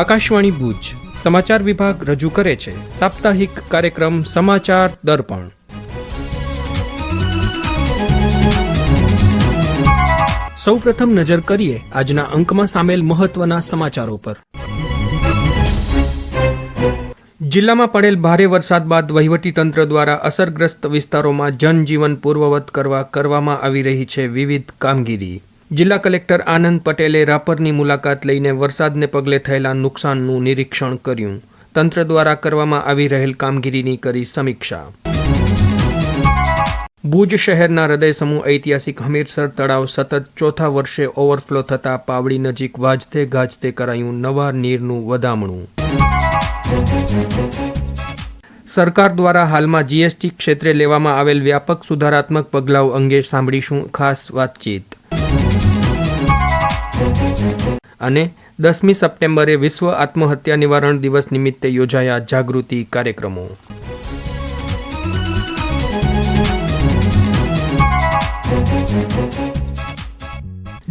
આકાશવાણી ભુજ. સમાચાર વિભાગ રજૂ કરે છે. સાપ્તાહિક કાર્યક્રમ સમાચાર દર્પણ. સૌપ્રથમ નજર કરીએ આજના અંકમાં સામેલ મહત્વના સમાચારો પર. જિલ્લામાં પડેલ ભારે વરસાદ બાદ વહીવટીતંત્ર દ્વારા અસરગ્રસ્ત વિસ્તારોમાં જનજીવન પૂર્વવત કરવા કરવામાં આવી રહી છે વિવિધ કામગીરી. જિલ્લા કલેક્ટર આનંદ પટેલે રાપરની મુલાકાત લઈને વરસાદને પગલે થયેલા નુકસાનનું નિરીક્ષણ કર્યું. તંત્ર દ્વારા કરવામાં આવી રહેલ કામગીરીની કરી સમીક્ષા. ભુજ શહેરના હૃદય સમૂહ ઐતિહાસિક હમીરસર તળાવ સતત ચોથા વર્ષે ઓવરફ્લો થતા પાવડી નજીક વાજતે ગાજતે કરાયું નવા નીરનું વધામણું. સરકાર દ્વારા હાલમાં જીએસટી ક્ષેત્રે લેવામાં આવેલ વ્યાપક સુધારાત્મક પગલાઓ અંગે સાંભળીશું ખાસ વાતચીત. અને દસમી સપ્ટેમ્બરે વિશ્વ આત્મહત્યા નિવારણ દિવસ નિમિત્તે યોજાયા જાગૃતિ કાર્યક્રમો.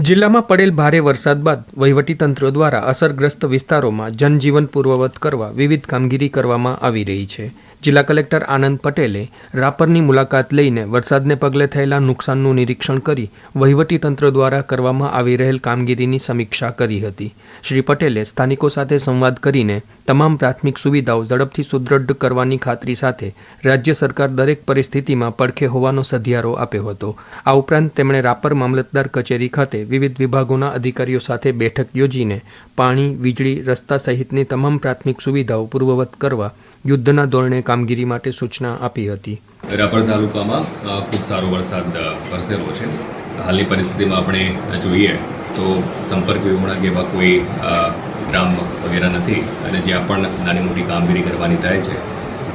જિલ્લામાં પડેલ ભારે વરસાદ બાદ વહીવટીતંત્ર દ્વારા અસરગ્રસ્ત વિસ્તારોમાં જનજીવન પૂર્વવત કરવા વિવિધ કામગીરી કરવામાં આવી રહી છે. જિલ્લા કલેક્ટર આનંદ પટેલે રાપરની મુલાકાત લઈને વરસાદને પગલે થયેલા નુકસાનનું નિરીક્ષણ કરી વહીવટીતંત્ર દ્વારા કરવામાં આવી રહેલ કામગીરીની સમીક્ષા કરી હતી. શ્રી પટેલે સ્થાનિકો સાથે સંવાદ કરીને તમામ પ્રાથમિક સુવિધાઓ ઝડપથી સુદૃઢ કરવાની ખાતરી સાથે રાજ્ય સરકાર દરેક પરિસ્થિતિમાં પડખે હોવાનો સધિયારો આપ્યો હતો. આ ઉપરાંત તેમણે રાપર મામલતદાર કચેરી ખાતે વિવિધ વિભાગોના અધિકારીઓ સાથે બેઠક યોજીને પાણી, વીજળી, રસ્તા સહિતની તમામ પ્રાથમિક સુવિધાઓ પૂર્વવત કરવા યુદ્ધના ધોરણે કામગીરી માટે સૂચના આપી હતી. રાપર તાલુકામાં ખૂબ સારો વરસાદ વરસેલો છે. હાલની પરિસ્થિતિમાં આપણે જોઈએ તો સંપર્ક વિહોણા એવા કોઈ ગ્રામ વગેરે નથી અને જ્યાં પણ નાની મોટી કામગીરી કરવાની થાય છે,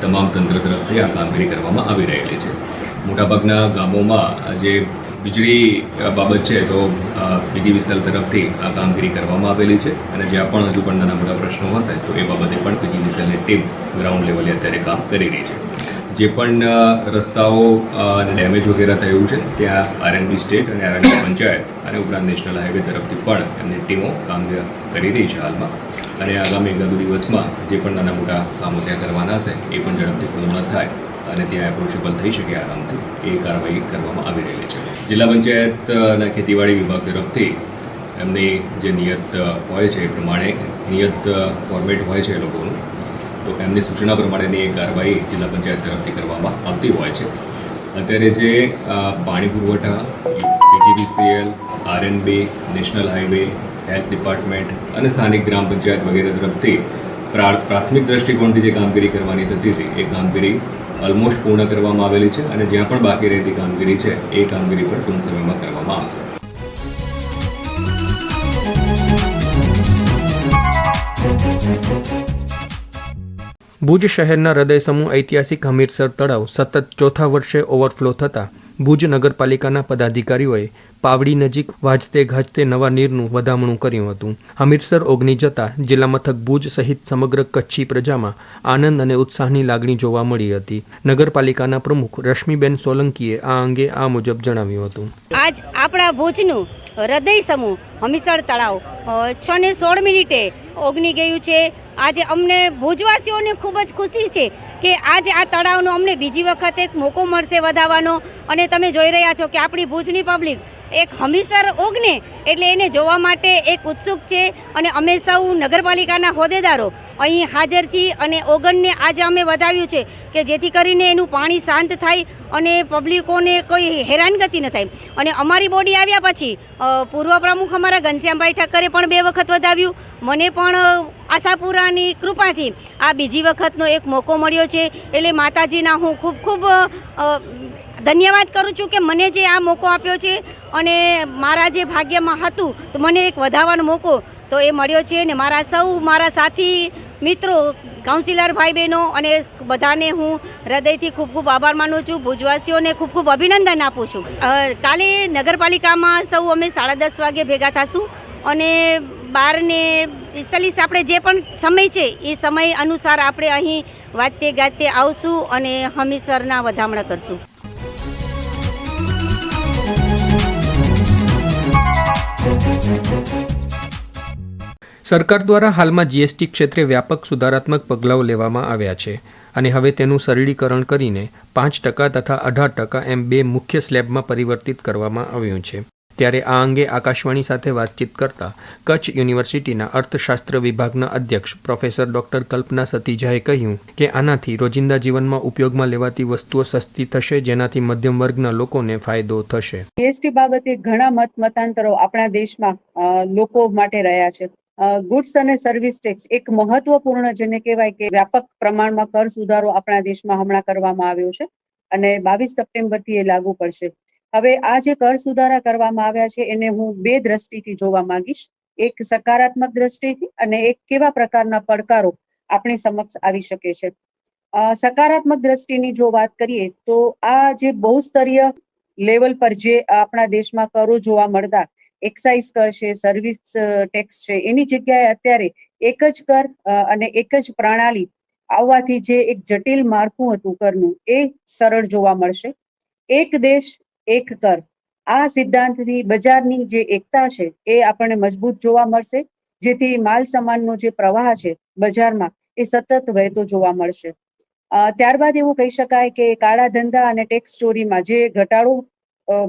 તમામ તંત્ર તરફથી આ કામગીરી કરવામાં આવી રહેલી છે. મોટાભાગના ગામોમાં જે વીજળી બાબત છે તો પીજીવીસીએલ તરફથી આ કામગીરી કરવામાં આવેલી છે અને જ્યાં પણ હજુ પણ નાના મોટા પ્રશ્નો હશે તો એ બાબતે પણ પીજીવીસીએલની ટીમ ગ્રાઉન્ડ લેવલે અત્યારે કામ કરી રહી છે. જે પણ રસ્તાઓ ડેમેજ વગેરે થયું છે, ત્યાં આરએનબી સ્ટેટ અને આરએનબી પંચાયત અને ઉપરાંત નેશનલ હાઈવે તરફથી પણ એમની ટીમો કામ કરી રહી છે હાલમાં. અને આગામી એકાદુ દિવસમાં જે પણ નાના મોટા કામો ત્યાં કરવાના હશે, એ પણ ઝડપથી પૂર્ણ થાય અને ત્યાં એપ્રોચેબલ થઈ શકે આરામથી. એ કાર્યવાહી કરવામાં આવી રહેલી છે. જિલ્લા પંચાયત અને ખેતીવાડી વિભાગ તરફથી એમની જે નિયત હોય છે એ પ્રમાણે, નિયત ફોર્મેટ હોય છે એ લોકોનું, તો એમની સૂચના પ્રમાણેની એ કાર્યવાહી જિલ્લા પંચાયત તરફથી કરવામાં આવતી હોય છે. અત્યારે જે પાણી પુરવઠા PGVCL RNB, national highway health department અને સ્થાનિક ગ્રામ પંચાયત વગેરે તરફથી પ્રા- પ્રાથમિક દ્રષ્ટિકોણથી જે કામગીરી કરવાની થતી હતી, એ કામગીરી ઓલમોસ્ટ પૂર્ણ કરવામાં આવેલી છે અને જ્યાં પણ બાકી રહેતી કામગીરી છે, એ કામગીરી પણ ટૂંક સમયમાં કરવામાં આવશે. ભુજ શહેરના હૃદય સમૂહ ઐતિહાસિક હમીરસર તળાવ સતત ચોથા વર્ષે ઓવરફ્લો થતાં ભુજ નગરપાલિકાના પદાધિકારીઓએ પાવડી નજીક વાજતે ગાજતે નવા નીરનું વધામણું કર્યું હતું. હમીરસર ઓગની જતા જિલ્લા મથક ભુજ સહિત સમગ્ર કચ્છી પ્રજામાં આનંદ અને ઉત્સાહની લાગણી જોવા મળી હતી. નગરપાલિકાના પ્રમુખ રશ્મિબેન સોલંકીએ આ અંગે આ મુજબ જણાવ્યું હતું. આજ આપણા ભુજનું હૃદય સમૂહ હમીસર તળાવ છ ને સોળ મિનિટે ઓગની ગયું છે. આજે અમને ભુજવાસીઓને ખૂબ જ ખુશી છે કે આજે આ તળાવનો અમને બીજી વખત એક મોકો મળશે વધાવવાનો. અને તમે જોઈ રહ્યા છો કે આપણી ભુજની પબ્લિક એક હમીસર ઓગને એટલે એને જોવા માટે એક ઉત્સુક છે અને અમે સૌ નગરપાલિકાના હોદ્દેદારો અહીં હાજર છીએ અને ઓગણને આજે અમે વધાવ્યું છે કે જેથી કરીને એનું પાણી શાંત થાય અને પબ્લિકોને કોઈ હેરાનગતિ ન થાય. અને અમારી બોડી આવ્યા પછી પૂર્વ પ્રમુખ અમારા ઘનશ્યામભાઈ ઠક્કરે પણ બે વખત વધાવ્યું. મને પણ આશાપુરાની કૃપાથી આ બીજી વખતનો એક મોકો મળ્યો છે. એટલે માતાજીના હું ખૂબ ખૂબ ધન્યવાદ કરું છું કે મને જે આ મોકો આપ્યો છે અને મારા જે ભાગ્યમાં હતું, તો મને એક વધારવાનો મોકો, તો એ મળ્યો છે ને મારા સૌ મારા સાથી મિત્રો કાઉન્સિલર ભાઈ બહેનો અને બધાને હું હૃદયથી ખૂબ ખૂબ આભાર માનું છું, ભુજવાસીઓને ખૂબ ખૂબ અભિનંદન આપું છું. કાલે નગરપાલિકામાં સૌ અમે સાડા દસ વાગે ભેગા થશું અને બારને પિસ્તાલીસ આપણે જે પણ સમય છે, એ સમય અનુસાર આપણે અહીં વાતે ગાતે આવશું અને હમીસરના વધામણા કરશું. સરકાર દ્વારા હાલમાં જીએસટી ક્ષેત્રે વ્યાપક સુધારાત્મક પગલાઓ લેવામાં આવ્યા છે અને હવે તેનું સરળીકરણ કરીને પાંચ ટકા તથા અઢાર ટકા એમ બે મુખ્ય સ્લેબમાં પરિવર્તિત કરવામાં આવ્યું છે. ત્યારે આ અંગે આકાશવાણી સાથે વાતચીત કરતા કચ્છ યુનિવર્સિટીના અર્થશાસ્ત્ર વિભાગના અધ્યક્ષ પ્રોફેસર ડોક્ટર કલ્પના સતીજાએ કહ્યું કે આનાથી રોજિંદા જીવનમાં ઉપયોગમાં લેવાતી વસ્તુઓ સસ્તી થશે, જેનાથી મધ્યમ વર્ગના લોકોને ફાયદો થશે. જીએસટી બાબતે ઘણા મત મતાંતરો આપણા દેશમાં લોકો માટે રહ્યા છે. ગુડ્સ અને સર્વિસ ટેક્સ એક મહત્વપૂર્ણ જેને કહેવાય કે વ્યાપક પ્રમાણમાં કર સુધારો આપણા દેશમાં હમણાં કરવામાં આવ્યો છે અને બાવીસ સપ્ટેમ્બરથી એ લાગુ પડશે. હવે આ જે કર સુધારા કરવામાં આવ્યા છે, એને હું બે દ્રષ્ટિથી જોવા માંગીશ. એક સકારાત્મક દ્રષ્ટિથી અને એક કેવા પ્રકારના પડકારો આપણી સમક્ષ આવી શકે છે. સકારાત્મક દ્રષ્ટિની જો વાત કરીએ, તો આ જે બહુસ્તરીય લેવલ પર જે આપણા દેશમાં કરો જોવા મળતા, એક્સાઇઝ કર છે, સર્વિસ ટેક્સ છે, એની જગ્યાએ અત્યારે એક જ કર અને એક જ પ્રણાલી આવવાથી જે એક જટિલ માળખું હતું કરનું, એ સરળ જોવા મળશે. એક દેશ એક કર આ સિદ્ધાંતથી બજારની જે એકતા છે, એ આપણને મજબૂત જોવા મળશે. જેથી માલ સામાનનો જે પ્રવાહ છે, બજારમાં, એ સતત વહેતો જોવા મળશે. ત્યારબાદ એવું કહી શકાય કે કાળા ધંધા અને ટેક્સ ચોરીમાં જે ઘટાડો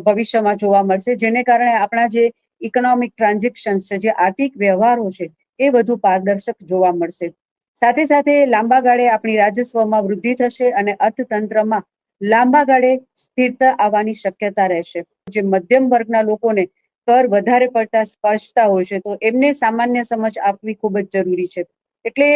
ભવિષ્યમાં જોવા મળશે, જેને કારણે આપણા જે ઇકોનોમિક ટ્રાન્ઝેક્શન્સ છે, જે આર્થિક વ્યવહારો છે, એ વધુ પારદર્શક જોવા મળશે. સાથે સાથે લાંબા ગાળે આપણી રાજસ્વમાં વૃદ્ધિ થશે અને અર્થતંત્રમાં લાંબા ગાળે સ્થિરતા આવવાની શક્યતા રહેશે. જે મધ્યમ વર્ગના લોકોને કર વધારે પડતા સ્પર્શતા હોય છે, તો એમને સામાન્ય સમજ આપવી ખૂબ જ જરૂરી છે. એટલે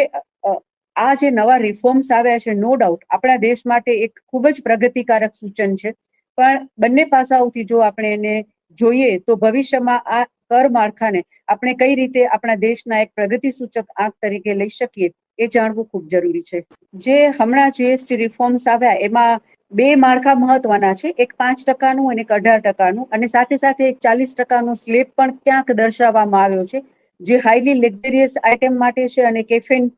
આ જે નવા રિફોર્મ્સ આવ્યા છે નો ડાઉટ આપણા દેશ માટે એક ખૂબ જ પ્રગતિકારક સૂચન છે. પણ બંને પાસાઓથી જો આપણે એને જોઈએ, તો ભવિષ્યમાં આ કર માળખાને આપણે કઈ રીતે આપણા દેશના એક પ્રગતિ સૂચક આંક તરીકે લઈ શકીએ? એ જાણવું ખૂબ જરૂરી છે. જે હમણાં જીએસટી રિફોર્મ્સ આવ્યા, એમાં બે માળખા મહત્વના છે. એક પાંચ ટકાનું અને એક અઢાર ટકાનું અને સાથે સાથે એક ચાલીસ ટકાનો સ્લેબ પણ ક્યાંક દર્શાવવામાં આવ્યો છે, જે હાઈલી લેક્ઝરિયસ આઇટમ માટે છે અને કેફિન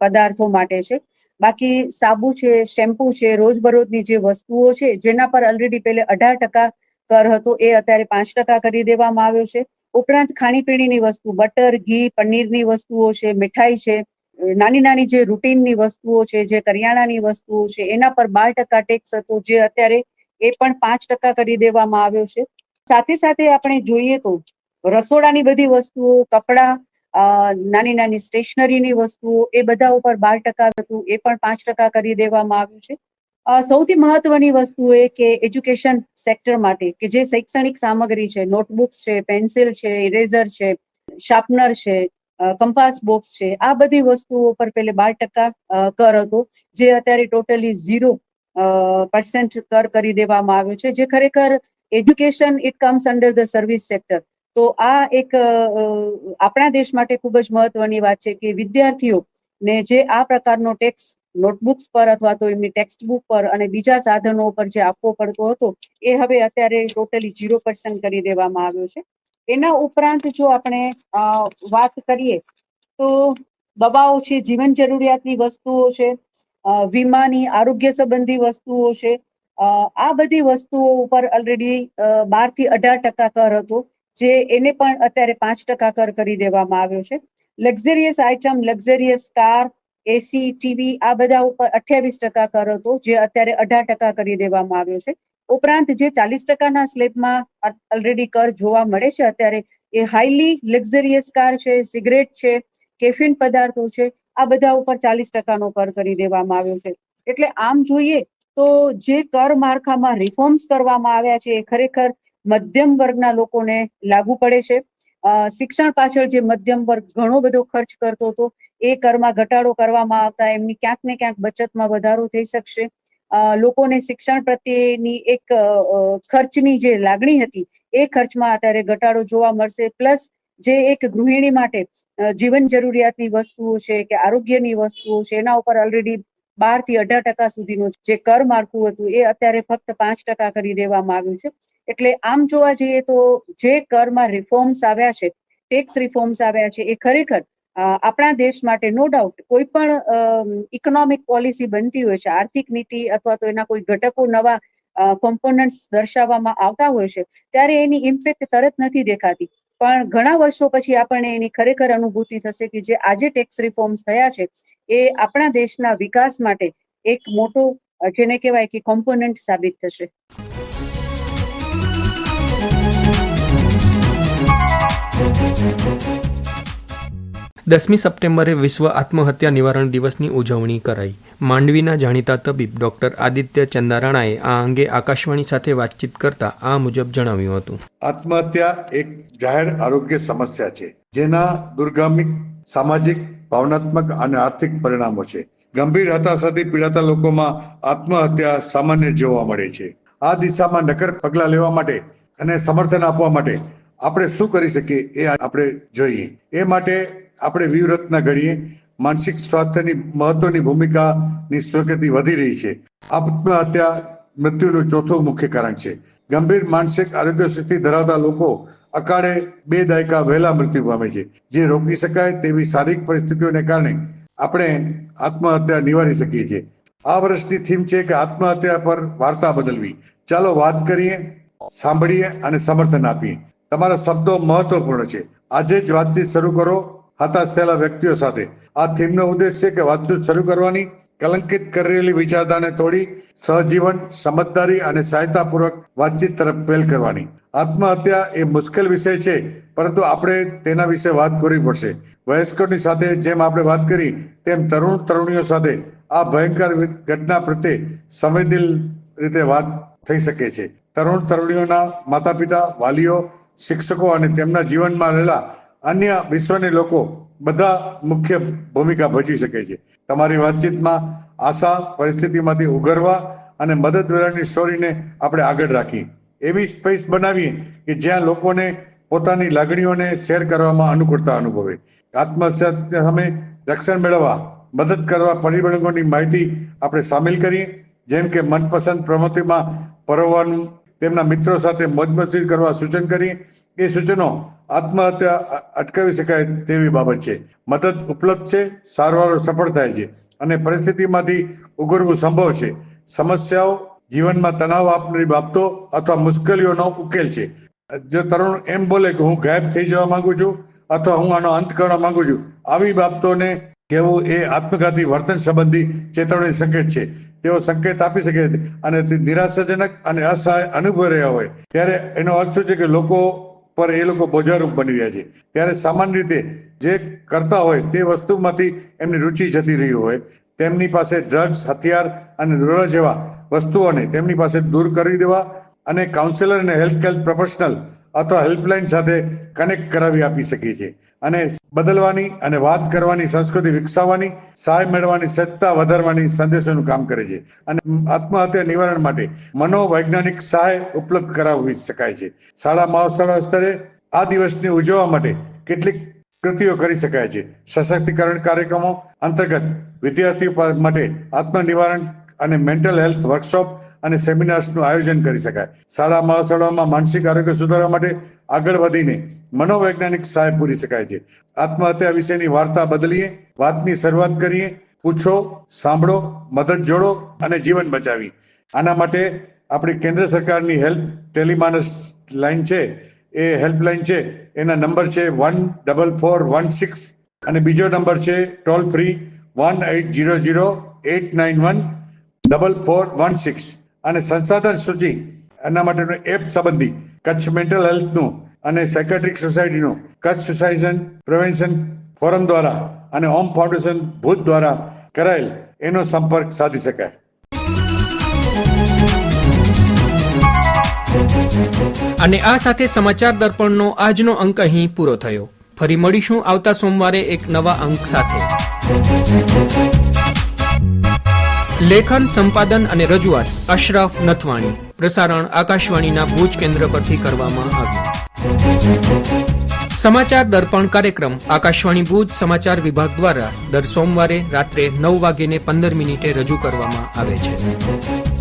પદાર્થો માટે છે. બાકી સાબુ છે શેમ્પુ છે, રોજબરોજની જે વસ્તુઓ છે, જેના પર ઓલરેડી પહેલે અઢાર ટકા કર હતો, એ અત્યારે પાંચ ટકા કરી દેવામાં આવ્યો છે. ઉપરાંત ખાણીપીણીની વસ્તુ, બટર, ઘી, પનીરની વસ્તુઓ છે, મીઠાઈ છે નાની નાની જે રૂટીનની વસ્તુઓ છે, જે કરિયાણાની વસ્તુઓ છે, એના પર બાર ટકા ટેક્સ હતો, જે અત્યારે એ પણ પાંચ ટકા કરી દેવામાં આવ્યો છે. સાથે સાથે આપણે જોઈએ તો રસોડાની બધી વસ્તુઓ, કપડાં નાની નાની સ્ટેશનરીની વસ્તુઓ એ બધા ઉપર બાર ટકા હતું, એ પણ પાંચ ટકા કરી દેવામાં આવ્યું છે. સૌથી મહત્વની વસ્તુ એ કે એજ્યુકેશન સેક્ટર માટે, કે જે શૈક્ષણિક સામગ્રી છે નોટબુક્સ છે પેન્સિલ છે ઇરેઝર છે શાર્પનર છે કંપાસ બોક્સ છે. આ બધી વસ્તુઓ પર પેલે બાર ટકા કર હતો, જે અત્યારે ટોટલી ઝીરો પર્સન્ટ કર કરી દેવામાં આવ્યો છે, જે ખરેખર education it comes under the service sector તો આ એક આપણા દેશ માટે ખૂબ જ મહત્વની વાત છે કે વિદ્યાર્થીઓ ને જે આ પ્રકારનો ટેક્સ નોટબુક્સ પર અથવા તો એમની ટેક્સ્ટ બુક પર અને બીજા સાધનો પર જે આપવો પડતો હતો, એ હવે અત્યારે ટોટલી ઝીરો પર્સન્ટ કરી દેવામાં આવ્યો છે. એના ઉપરાંત જો આપણે વાત કરીએ, તો દવાઓ છે, જીવન જરૂરિયાતની વસ્તુઓ છે વીમાની આરોગ્ય સંબંધી વસ્તુઓ છે આ બધી વસ્તુઓ ઉપર ઓલરેડી બારથી અઢાર ટકા કર હતો, જે એને પણ અત્યારે પાંચ ટકા કર કરી દેવામાં આવ્યો છે. Luxurious item luxurious car AC TV આ બધા ઉપર અઠ્યાવીસ ટકા કર હતો, જે અત્યારે અઢાર ટકા કરી દેવામાં આવ્યો છે. ઉપરાંત જે ચાલીસ ટકાના સ્લેબમાં ઓલરેડી કર જોવા મળે છે અત્યારે, એ હાઈલી લક્ઝરિયસ કાર છે સિગરેટ છે કેફીન પદાર્થો છે, આ બધા ઉપર ચાલીસ ટકાનો કર કરી દેવામાં આવ્યો છે. એટલે આમ જોઈએ તો જે કર માળખામાં રિફોર્મ્સ કરવામાં આવ્યા છે, એ ખરેખર મધ્યમ વર્ગના લોકોને લાગુ પડે છે. શિક્ષણ પાછળ જે મધ્યમ વર્ગ ઘણો બધો ખર્ચ કરતો હતો, એ કરમાં ઘટાડો કરવામાં આવતા, એમની ક્યાંક ને ક્યાંક બચતમાં વધારો થઈ શકશે. લોકોને શિક્ષણ પ્રત્યેની એક ખર્ચની જે લાગણી હતી, એ ખર્ચમાં અત્યારે ઘટાડો જોવા મળશે. પ્લસ જે એક ગૃહિણી માટે જીવન જરૂરિયાતની વસ્તુઓ છે કે આરોગ્યની વસ્તુઓ છે, એના ઉપર ઓલરેડી બારથી અઢાર ટકા સુધીનું જે કર માળખું હતું, એ અત્યારે ફક્ત પાંચ ટકા કરી દેવામાં આવ્યું છે. એટલે આમ જોવા જઈએ તો જે કરમાં રિફોર્મ્સ આવ્યા છે ટેક્સ રિફોર્મ્સ આવ્યા છે, એ ખરેખર આપણા દેશ માટે નો ડાઉટ કોઈ પણ ઇકોનોમિક પોલિસી બનતી હોય છે, આર્થિક નીતિ અથવા તો એના કોઈ ઘટકો નવા કોમ્પોનન્ટ્સ દર્શાવવામાં આવતા હોય છે, ત્યારે એની ઇમ્પેક્ટ તરત નથી દેખાતી. પણ ઘણા વર્ષો પછી આપણને એની ખરેખર અનુભૂતિ થશે કે જે આજે ટેક્સ રિફોર્મ્સ થયા છે, એ આપણા દેશના વિકાસ માટે એક મોટો જેને કહેવાય કે કોમ્પોનન્ટ સાબિત થશે. દસમી સપ્ટેમ્બરે વિશ્વ આત્મહત્યા નિવારણ દિવસની ઉજવણી કરાઈ. માંડવીના જાણીતા તબીબ ડોક્ટર આદિત્ય ચંદારાણાએ આ અંગે આકાશવાણી સાથે વાતચીત કરતા આ મુજબ જણાવ્યું હતું. આત્મહત્યા એક જાહેર આરોગ્ય સમસ્યા છે, જેના દુર્ગામી સામાજિક, ભાવનાત્મક અને આર્થિક પરિણામો છે. ગંભીર હતાશાથી પીડાતા લોકોમાં આત્મહત્યા સામાન્ય જોવા મળે છે. આ દિશામાં નકર પગલાં લેવા માટે અને સમર્થન આપવા માટે આપણે શું કરી શકીએ એ આપણે જોઈએ. એ માટે આપણે વ્યૂહરચના ઘડીએ, માનસિક સ્વાસ્થ્યની મહત્વની ભૂમિકાની સ્વીકૃતિ વધી રહી છે. આત્મહત્યા મૃત્યુનું ચોથું મુખ્ય કારણ છે. ગંભીર માનસિક આરોગ્ય સ્થિતિ ધરાવતા લોકો અકાળે બે દાયકા વહેલા મૃત્યુ પામે છે. જે રોકી શકાય તેવી શારીરિક પરિસ્થિતિઓને કારણે આપણે આત્મહત્યા નિવારી શકીએ છીએ. આ વર્ષની થીમ છે કે આત્મહત્યા પર વાર્તા બદલવી. ચાલો વાત કરીએ, સાંભળીએ અને સમર્થન આપીએ. તમારા શબ્દો મહત્વપૂર્ણ છે. આજે જ વાતચીત શરૂ કરો. હતાશ થયેલા વ્યક્તિઓ સાથે. આ થીમનો ઉદ્દેશ છે કે વાતચીત શરૂ કરવાની, કલંકિત કરેલી વિચારધારાને તોડી, સહજીવન, સમજદારી અને સહાયતાપૂર્વક વાતચીત તરફ પહેલ કરવાની. આત્મહત્યા એ મુશ્કેલ વિષય છે, પરંતુ આપણે તેના વિશે વાત કરવી પડશે. વયસ્કોની સાથે જેમ આપણે વાત કરી, તેમ તરુણ તરુણીઓ સાથે આ ભયંકર ઘટના પ્રત્યે સંવેદનશીલ રીતે વાત થઈ શકે છે. તરુણ તરુણીઓના માતા પિતા વાલીઓ, શિક્ષકો અને તેમના જીવનમાં રહેલા અન્ય વિશ્વની લોકો બધા મુખ્ય ભૂમિકા ભજવી શકે છે. તમારી વાતચીતમાં આશા પરિસ્થિતિમાંથી ઉઘરવા અને મદદ મેળવવાની સ્ટોરીને આપણે આગળ રાખી. એવી સ્પેસ બનાવીએ કે જ્યાં લોકોને પોતાની લાગણીઓને શેર કરવામાં અનુકૂળતા અનુભવે. આત્મહત્યા સામે રક્ષણ મેળવવા, મદદ કરવા પરિબળોની માહિતી આપણે સામેલ કરીએ. જેમ કે મનપસંદ પ્રવૃત્તિમાં પરવવાનું તેમના મિત્રો સાથે મોજમસ્તી કરવા સૂચન કરીએ. એ સૂચનો આત્મહત્યા અટકાવી શકાય તેવી બાબત છે. મદદ ઉપલબ્ધ છે, સારવારો સફળ થાય છે અને પરિસ્થિતિમાંથી ઉગરવું સંભવ છે. સમસ્યાઓ જીવનમાં તણાવ આપનારી બાબતો અથવા મુશ્કેલીઓનો ઉકેલ છે. જો તરુણ એમ બોલે કે હું ગાયબ થઈ જવા માંગુ છું અથવા હું આનો અંત કરવા માંગુ છું, આવી બાબતોને કહેવું એ આત્મઘાતી વર્તન સંબંધી ચેતવણી સંકેત છે. તેઓ સંકેત આપી શકે અને તે નિરાશાજનક અને અસહાય અનુભવી રહ્યા હોય. ત્યારે એનો અર્થ શું છે કે લોકો પર એ લોકો બોજારૂપ બની રહ્યા છે. ત્યારે સામાન્ય રીતે જે કરતા હોય તે વસ્તુમાંથી એમની રુચિ જતી રહી હોય, તેમની પાસે ડ્રગ્સ હથિયાર અને દોરા જેવા વસ્તુઓને તેમની પાસે દૂર કરી દેવા અને કાઉન્સેલર અને હેલ્થ કેર પ્રોફેશનલ અથવા હેલ્પલાઇન સાથે કનેક્ટ કરાવી આપી શકીએ છીએ. અને બદલવાની અને વાત કરવાની, સંસ્કૃતિ વિકસાવવાની સહાય મેળવવાની સજ્જતા વધારવાની સંદેશોનું કામ કરે છે. અને આત્મહત્યા નિવારણ માટે મનોવૈજ્ઞાનિક સહાય ઉપલબ્ધ કરાવી શકાય છે. શાળા મહાશાળા સ્તરે આ દિવસને ઉજવવા માટે કેટલીક કૃતિઓ કરી શકાય છે. સશક્તિકરણ કાર્યક્રમો અંતર્ગત વિદ્યાર્થીઓ માટે આત્મનિવારણ અને મેન્ટલ હેલ્થ વર્કશોપ અને સેમિનાર્સનું આયોજન કરી શકાય. શાળા મહાશાળાઓમાં માનસિક આરોગ્ય સુધારવા માટે આગળ વધીને મનોવૈજ્ઞાનિક સહાય પૂરી શકાય છે. આત્મહત્યા વિશેની વાર્તા બદલીએ, વાતની શરૂઆત કરીએ, પૂછો, સાંભળો, મદદ જોડો અને જીવન બચાવી આના માટે આપણી કેન્દ્ર સરકારની હેલ્પ ટેલિમાનસ લાઈન છે, એ હેલ્પલાઇન છે, એના નંબર છે one double four one six અને બીજો નંબર છે toll free one eight zero zero eight nine one double four one six. અને સંસાધન સૂચિ એના માટેનું એપ સંબંધી કચ્છ મેન્ટલ હેલ્થનું અને સાયકેટ્રિક સોસાયટીનું કચ્છ સુસાઇડ પ્રિવેન્શન ફોરમ દ્વારા અને ઓમ ફાઉન્ડેશન ભૂત દ્વારા કરાયેલ એનો સંપર્ક સાધી શકાય. અને આ સાથે સમાચાર દર્પણનો આજનો અંક અહીં પૂરો થયો. ફરી મળીશું આવતા સોમવારે એક નવા અંક સાથે. લેખન, સંપાદન અને રજૂઆત અશરફ નથવાણી. પ્રસારણ આકાશવાણીના ભુજ કેન્દ્ર પરથી કરવામાં આવ્યું. સમાચાર દર્પણ કાર્યક્રમ આકાશવાણી ભુજ સમાચાર વિભાગ દ્વારા દર સોમવારે રાત્રે નવ વાગ્યે પંદર મિનિટે રજૂ કરવામાં આવે છે.